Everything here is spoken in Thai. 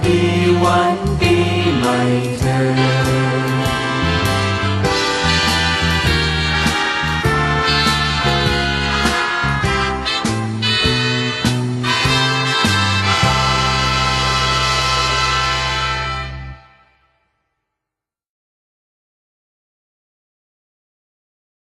ม